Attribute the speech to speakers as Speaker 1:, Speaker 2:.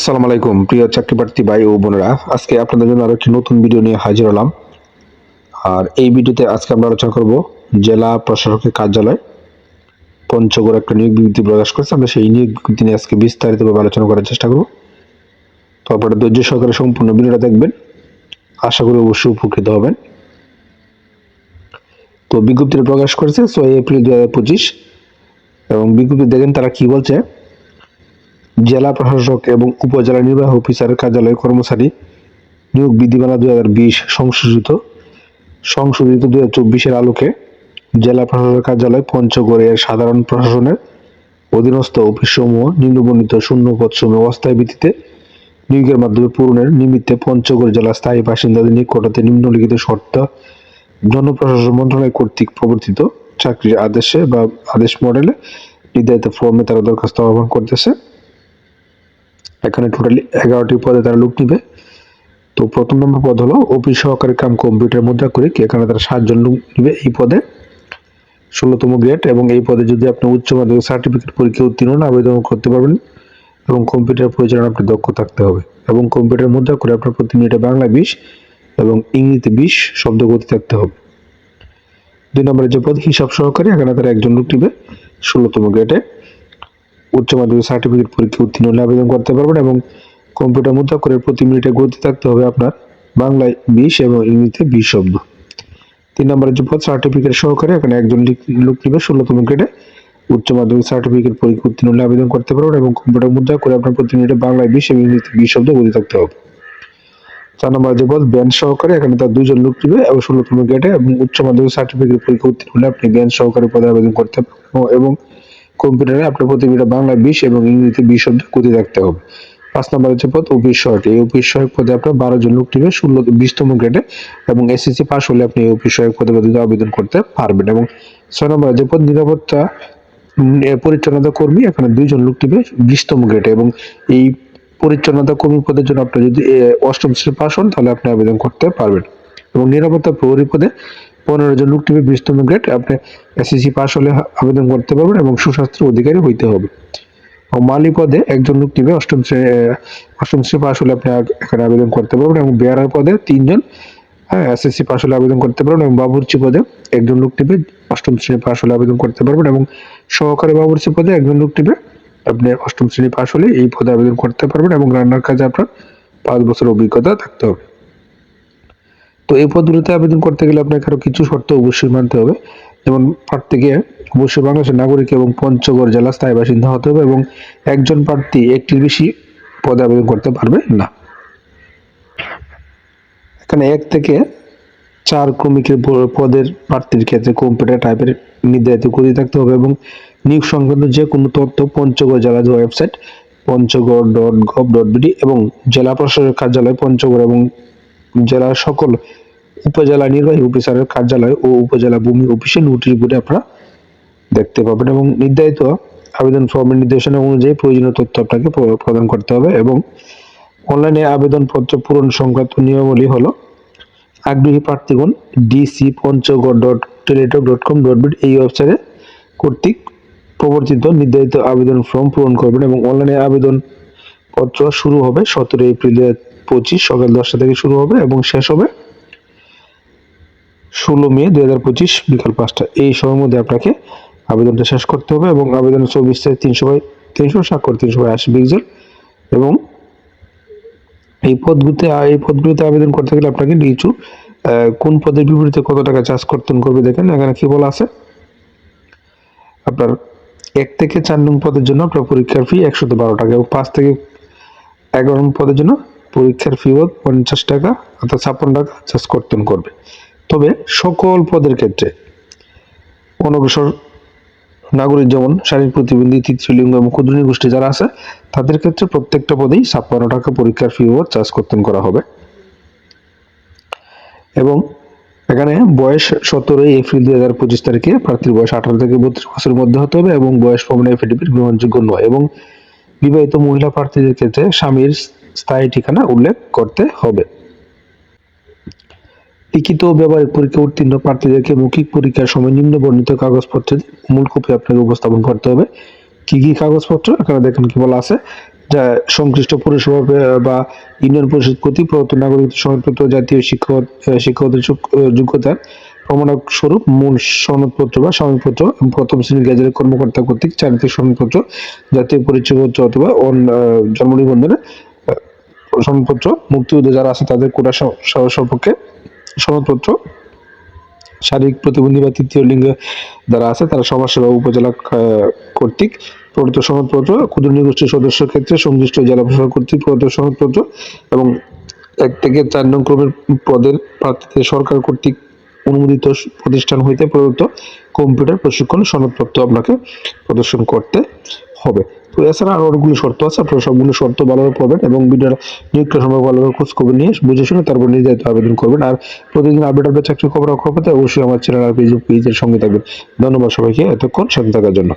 Speaker 1: আসসালামু আলাইকুম, প্রিয় চাকরি প্রার্থী ভাই ও বোনেরা। আজকে আপনাদের জন্য আরও একটি নতুন ভিডিও নিয়ে হাজির হলাম। আর এই ভিডিওতে আজকে আমরা আলোচনা করব জেলা প্রশাসকের কার্যালয়। পঞ্চগড় একটা নিয়োগ বিজ্ঞপ্তি প্রকাশ করেছে। আমরা সেই নিয়োগ বিজ্ঞপ্তি নিয়ে আজকে বিস্তারিতভাবে আলোচনা করার চেষ্টা করব। তো আপনারা ধৈর্য সহকারে সম্পূর্ণ ভিডিওটা দেখবেন। আশা করি অবশ্যই উপকৃত হবেন। তো বিজ্ঞপ্তিটা প্রকাশ করেছে ছয় এপ্রিল দু হাজার পঁচিশ। এবং বিজ্ঞপ্তি দেখেন তারা কি বলছে। জেলা প্রশাসক এবং উপজেলা নির্বাহী অফিসারের কার্যালয় কর্মচারী নিয়োগ বিধিমালা দুই হাজার বিশ সংশোধিত। সংশোধিত দুই হাজার চব্বিশের আলোকে জেলা প্রশাসক কার্যালয় পঞ্চগড়ের সাধারণ প্রশাসনের অধীনস্থ অফিসসমূহ নিম্নবর্ণিত শূন্য পদসমূহ অস্থায়ী ভিত্তিতে নিয়োগের মাধ্যমে পূরণের নিমিত্তে পঞ্চগড় জেলা স্থায়ী বাসিন্দাদের নিকটতে নিম্নলিখিত শর্ত জনপ্রশাসন মন্ত্রণালয় কর্তৃক প্রবর্তিত চাকরির আদেশে বা আদেশ মডেলে নির্ধারিত ফর্মে তারা দরখাস্ত আহ্বান করতেছে। এখানে টোটালি এগারোটি পদে তারা লোক নিবে। তো প্রথম নম্বর পদ হলো অফিস সহকারী কাম কম্পিউটার মুদ্রা করে এখানে তারা সাতজন লোক নিবে এই পদে। ষোলোতম গ্রেড এবং এই পদে যদি আপনি উচ্চ মাধ্যমিক সার্টিফিকেট পরীক্ষা উত্তীর্ণ আবেদন করতে পারবেন এবং কম্পিউটার পরিচালনা আপনি দক্ষ থাকতে হবে। এবং কম্পিউটার মুদ্রা করে আপনার প্রতি মিনিটে বাংলা বিশ এবং ইংরেজিতে বিশ শব্দ গতি থাকতে হবে। দুই নম্বরে যে পদ হিসাব সহকারী, এখানে তারা একজন লোক নিবে ষোলোতম গ্রেডে উচ্চ মাধ্যমিক সার্টিফিকেট পরীক্ষা উত্তীর্ণ হলে আবেদন করতে পারবেন এবং কম্পিউটার মুদ্রা করে প্রতি মিনিটে গতি থাকতে হবে আপনার বাংলায় বিশ এবং ইংরেজিতে বিশ শব্দ তিন নম্বরের যে পদ সার্টিফিকেট সহকারে এখানে একজন লোক নিবে, ষোলোতম গ্রেডে উচ্চ মাধ্যমিক সার্টিফিকেট পরীক্ষা উত্তীর্ণ হলে আবেদন করতে পারবেন এবং কম্পিউটার মুদ্রা করে আপনার প্রতি মিনিটে বাংলায় বিশ এবং ইংরেজিতে বিশ শব্দ গতি থাকতে হবে। চার নম্বর যে পদ ব্যান্ড সহকারে এখানে তার দুজন লোক নিবে এবং ষোলোতম গ্রেডে এবং উচ্চ মাধ্যমিক সার্টিফিকেট পরীক্ষা উত্তীর্ণ হলে আপনি ব্যান্ড সহকারে পদে আবেদন করতে এবং কম্পিউটারে আপনার প্রতি মিনিটে বাংলা বিশ এবং ইংরেজিতে বিশ শব্দ গতি থাকতে হবে। পাঁচ নম্বর হচ্ছে পদ, অফিস সহায়ক। এই অফিস সহায়ক পদে আপনার বারো জন লোক নিবে, ষোলো বিশতম গ্রেডে এবং এসএসসি পাস হলে আপনি এই অফিস সহায়ক পদে পদে আবেদন করতে পারবেন এবং ছয় নম্বর যে পদ, নিরাপত্তা পরিচ্ছন্নতা কর্মী, এখানে দুইজন লোক নিবে, বিশতম গ্রেডে এবং এই পরিচ্ছন্নতা কর্মী পদের জন্য আপনি যদি অষ্টম শ্রেণি পাস হন তাহলে আপনি আবেদন করতে পারবেন এবং নিরাপত্তা প্রহরী পদে পনেরো জন লোক নিবে বিশতম গ্রেড আপনি এসএসসি পাস হলে আবেদন করতে পারবেন এবং সুস্বাস্থ্যের অধিকারী হইতে হবে। মালি পদে একজন লোক নিবে, অষ্টম শ্রেণি অষ্টম শ্রেণি পাস হলে আপনি এখানে আবেদন করতে পারবেন এবং বেয়ারার পদে তিনজন হ্যাঁ এসএসসি পাস হলে আবেদন করতে পারবেন এবং বাবুর্চি পদে একজন লোক নিবে, অষ্টম শ্রেণি পাস হলে আবেদন করতে পারবেন এবং সহকারী বাবুর্চি পদে একজন লোক নিবে, আপনি অষ্টম শ্রেণি পাস হলে এই পদে আবেদন করতে পারবেন এবং রান্নার কাজে আপনার পাঁচ বছর অভিজ্ঞতা থাকতে হবে। তো এই পদগুলিতে আবেদন করতে গেলে আপনাকে আরও কিছু শর্ত অবশ্যই মানতে হবে। যেমন প্রার্থীকে অবশ্যই বাংলাদেশের নাগরিক এবং পঞ্চগড় জেলা স্থায়ী বাসিন্দা হতে হবে এবং একজন প্রার্থী একটির বেশি পদে আবেদন করতে পারবে না। এখানে এক থেকে চার ক্রমিকের পদের প্রার্থীর ক্ষেত্রে কম্পিউটার টাইপের নির্ধারিত করে থাকতে হবে এবং নিয়োগ সংক্রান্ত যে কোনো তথ্য পঞ্চগড় জেলা website Panchagarh dot gov dot BD এবং জেলা প্রশাসক কার্যালয় পঞ্চগড় এবং জেলার সকল উপজেলা নির্বাহী অফিসারের কার্যালয় ও উপজেলা ভূমি অফিসে নোটিশ বোর্ডে আপনারা দেখতে পাবেন এবং নির্ধারিত আবেদন ফর্মের নির্দেশনা অনুযায়ী প্রয়োজনীয় তথ্য আপনাকে প্রদান করতে হবে এবং অনলাইনে আবেদনপত্র পূরণ সংক্রান্ত নিয়মাবলী হলো আগ্রহী প্রার্থীগণ DC Panchagarh dot Teletalk dot com dot BD এই ওয়েবসাইটে কর্তৃক প্রবর্তিত নির্ধারিত আবেদন ফর্ম পূরণ করবেন এবং অনলাইনে আবেদন পত্র শুরু হবে সতেরো এপ্রিল দু হাজার পঁচিশ, সকাল দশটা থেকে শুরু হবে এবং শেষ হবে ষোলো মে দুই হাজার পঁচিশ বিকাল পাঁচটা। এই সময়ের মধ্যে আপনাকে আবেদনটা শেষ করতে হবে এবং আবেদন চব্বিশ তারিখ তিনশো বাই তিনশো স্বাক্ষর, তিনশো বাই আশি পিক্সেল এবং এই পদগুলিতে এই পদগুলিতে আবেদন করতে গেলে আপনাকে নিচু কোন পদের বিপরীতে কত টাকা চার্জ কর্তন করবে দেখেন, এখানে কি বলা আছে? আপনার এক থেকে চার নং পদের জন্য আপনার পরীক্ষার ফি একশত বারো টাকা এবং পাঁচ থেকে এগারো পদের জন্য পরীক্ষার ফি পঞ্চাশ টাকা, অর্থাৎ ছাপ্পান্ন টাকা চার্জ কর্তন করবে। তবে সকল পদের ক্ষেত্রে অনগ্রসর নাগরিক যেমন শারীরিক প্রতিবন্ধী তৃতীয় লিঙ্গ এবং ক্ষুদ্র গোষ্ঠী যারা আছে, তাদের ক্ষেত্রে প্রত্যেকটা পদেই ছাপ্পান্ন টাকা পরীক্ষার ফি ও চার্জ কর্তন করা হবে। এবং এখানে বয়স সতেরোই এপ্রিল দুই হাজার পঁচিশ তারিখে প্রার্থীর বয়স আঠারো থেকে বত্রিশ বছরের মধ্যে হতে হবে এবং বয়স প্রমাণ এফিডেভিট গ্রহণযোগ্য নয়। এবং বিবাহিত মহিলা প্রার্থীদের ক্ষেত্রে স্বামীর স্থায়ী ঠিকানা উল্লেখ করতে হবে। লিখিত ব্যবহারিক পরীক্ষা উত্তীর্ণ প্রার্থীদেরকে মৌখিক পরীক্ষার সময় নিম্ন বর্ণিত কাগজপত্রের মূল কপি আপনাকে উপস্থাপন করতে হবে। কি কি কাগজপত্র? এখানে দেখেন কি বলা আছে। যা সংশ্লিষ্ট পৌরসভা বা ইউনিয়ন পরিষদ কর্তৃক প্রদত্ত নাগরিক সনদপত্র জাতীয় শিক্ষা শিক্ষকদের যোগ্যতার প্রমাণক স্বরূপ মূল সনদপত্র বা সনদপত্র প্রথম শ্রেণির গেজেটের কর্মকর্তা কর্তৃক চারিত্রিক সনদপত্র জাতীয় পরিচয়পত্র অথবা জন্ম নিবন্ধনের সনদপত্র মুক্তিযোদ্ধা যারা আছে তাদের কোটা স- স- সম্পর্কে সনদপত্র, শারীরিক প্রতিবন্ধী বা তৃতীয় লিঙ্গ যারা আছে তারা সমাজসেবা উপজেলা কর্তৃক প্রদত্ত সনদপত্র, ক্ষুদ্র নিগোষ্ঠীর সদস্য ক্ষেত্রে সংশ্লিষ্ট জেলা প্রশাসন কর্তৃক প্রদত্ত সনদপত্র এবং এক থেকে চার নং ক্রমের পদের প্রার্থীদের সরকার কর্তৃক অনুমোদিত প্রতিষ্ঠান হইতে প্রদত্ত কম্পিউটার প্রশিক্ষণ সনদপত্র আপনাকে প্রদর্শন করতে হবে। এছাড়া আরও অনেকগুলো শর্ত আছে। আপনারা সবগুলো শর্ত ভালোভাবে পড়বেন এবং ভিডিওর নিয়োগটা সম্পর্কে ভালোভাবে খোঁজ খবর নিয়ে বুঝে শুনে তারপর নির্ধারিত আবেদন করবেন। আর প্রতিদিন আপডেট আপডেট চাকরি খবর খবর পেতে অবশ্যই আমার চ্যানেল আর ফেসবুক পেজের সঙ্গে থাকবেন। ধন্যবাদ সবাইকে, এতক্ষণ সাথে থাকার জন্য।